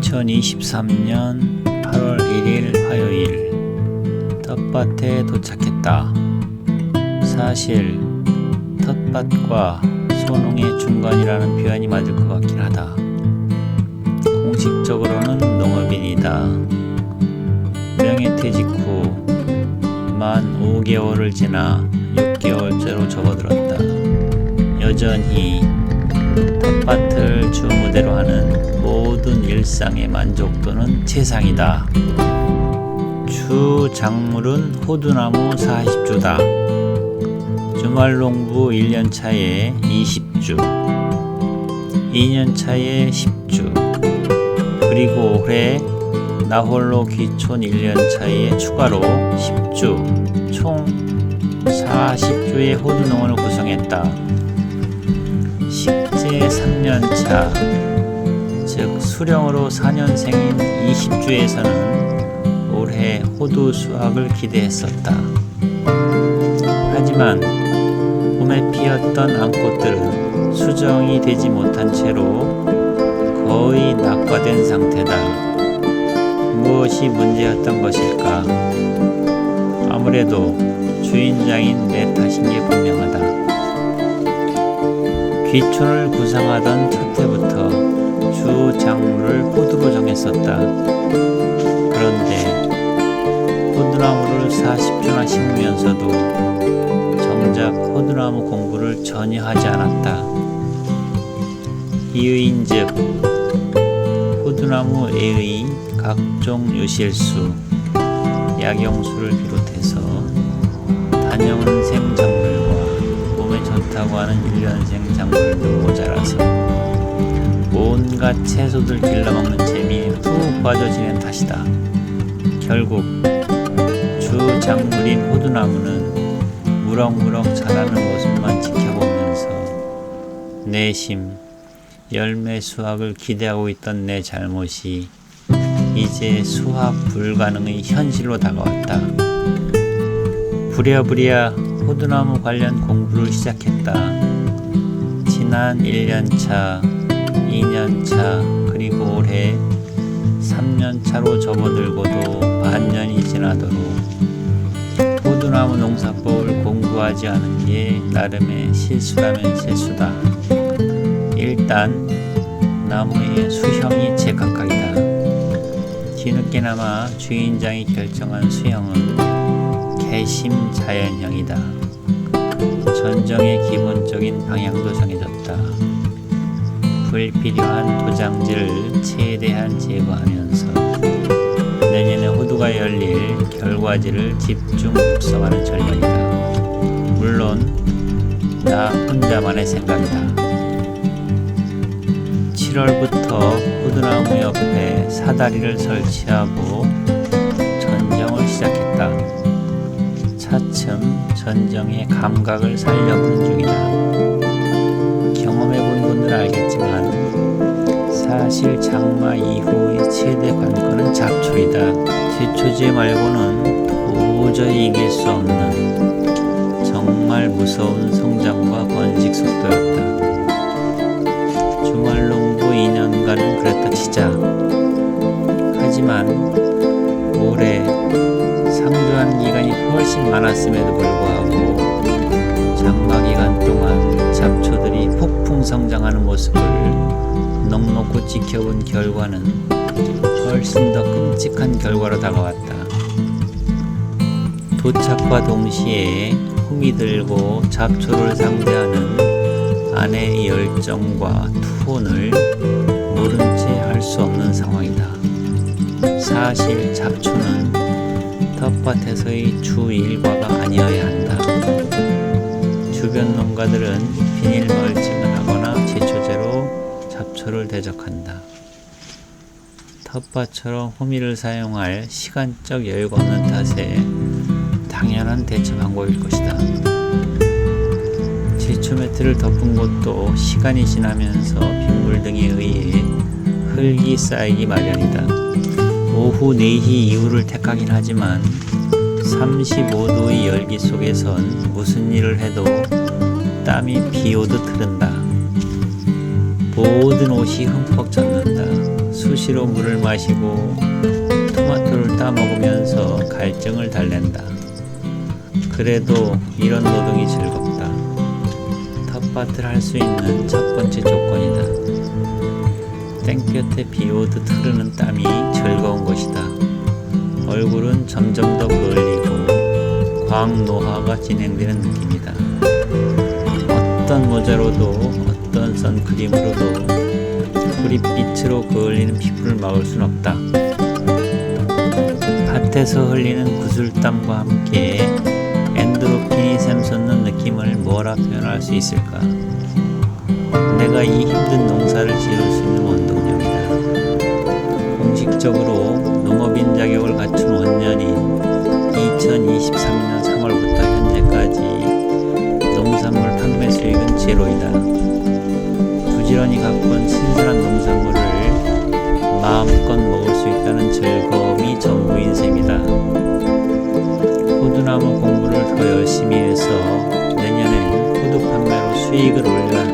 2023년 8월 1일 화요일 텃밭에 도착했다. 사실 텃밭과 소농의 중간이라는 표현이 맞을 것 같긴 하다. 공식적으로는 농업인이다. 명예퇴직 후 만 5개월을 지나 6개월째로 접어들었다. 여전히 텃밭을 주 무대로 하는 모든 일상의 만족도는 최상이다. 주 작물은 호두나무 40주다. 주말 농부 1년 차에 20주, 2년 차에 10주, 그리고 올해 나홀로 귀촌 1년 차에 추가로 10주, 총 40주의 호두농원을 구성했다. 식재 3년차, 즉 수령으로 4년생인 20주에서는 올해 호두 수확을 기대했었다. 하지만 봄에 피었던 암꽃들은 수정이 되지 못한 채로 거의 낙과된 상태다. 무엇이 문제였던 것일까? 아무래도 주인장인 내 탓인 게 분명하다. 귀촌을 구상하던 첫 해부터 정했었다. 그런데 호두나무를 40주나 심으면서도 정작 호두나무 공부를 전혀 하지 않았다. 이의인즉 호두나무에의 각종 유실수, 약용수를 비롯해서 단연생 작물과 몸에 좋다고 하는 1년생 작물도 모자라서 온갖 채소들 길러먹는 재미에 푹 빠져 지낸 탓이다. 결국 주 작물인 호두나무는 무럭무럭 자라는 모습만 지켜보면서 내심 열매 수확을 기대하고 있던 내 잘못이 이제 수확 불가능의 현실로 다가왔다. 부랴부랴 호두나무 관련 공부를 시작했다. 지난 1년차, 2년차, 그리고 올해 3년차로 접어들고도 반년이 지나도록 호두나무 농사법을 공부하지 않은 게 나름의 실수라면 실수다. 일단 나무의 수형이 제각각이다. 뒤늦게나마 주인장이 결정한 수형은 개심자연형이다. 전정의 기본적인 방향도 정해졌다. 불필요한 도장지를 최대한 제거하면서 내년에 호두가 열릴 결과지를 집중 흡성하는 전략이다. 물론 나 혼자만의 생각이다. 7월부터 호두나무 옆에 사다리를 설치하고 전정을 시작했다. 차츰 전정의 감각을 살려보는 중이다. 분들 알겠지만 사실 장마 이후의 최대 관건은 잡초이다. 제초제 말고는 도저히 이길 수 없는 정말 무서운 성장과 번식 속도였다. 주말 농부 2년간은 그랬다 치자. 하지만 올해 상주한 기간이 훨씬 많았음에도 불구하고 기 성장하는 모습을 넉넉히 지켜본 결과는 훨씬 더 끔찍한 결과로 다가왔다. 도착과 동시에 hum이 들고 잡초를 상대하는 아내의 열정과 투혼을 모른 채 할 수 없는 상황이다. 사실 잡초는 텃밭에서의 주 일과가 아니어야 한다. 주변 농가들은 비닐 멀칭 대적한다. 텃밭처럼 호미를 사용할 시간적 여유가 없는 탓에 당연한 대처 방법일 것이다. 제초 매트를 덮은 곳도 시간이 지나면서 빗물 등에 의해 흙이 쌓이기 마련이다. 오후 4시 이후를 택하긴 하지만 35도의 열기 속에선 무슨 일을 해도 땀이 비 오듯 흐른다. 모든 옷이 흠뻑 젖는다. 수시 수시로 물을 마시고 토마토를 따 먹으면서 갈증을 달랜다. 그래도 이런 노동이 즐겁다. 텃밭을 할 수 있는 첫 번째 조건이다. 땡볕에 비 오듯 흐르는 땀이 즐거운 것이다. 얼굴은 점점 더 그을리고 광노화가 진행되는 느낌이다. 어떤 모자로도 어떤 선크림으로도 구릿빛으로 그을리는 피부를 막을 순 없다. 밭에서 흘리는 구슬땀과 함께 엔드로핀이 샘솟는 느낌을 뭐라 표현할 수 있을까? 내가 이 힘든 농사를 지을 수 있는 원동력이다. 공식적으로 농업인 자격을 갖춘 원년인 2023년 3월부터 현재까지 농산물 판매 수익은 제로이다. 부지런히 온 신선한 농산물을 마음껏 먹을 수 있다는 즐거움이 전부인 셈이다. 호두나무 공부를 더 열심히 해서 내년엔 호두 판매로 수익을 올려야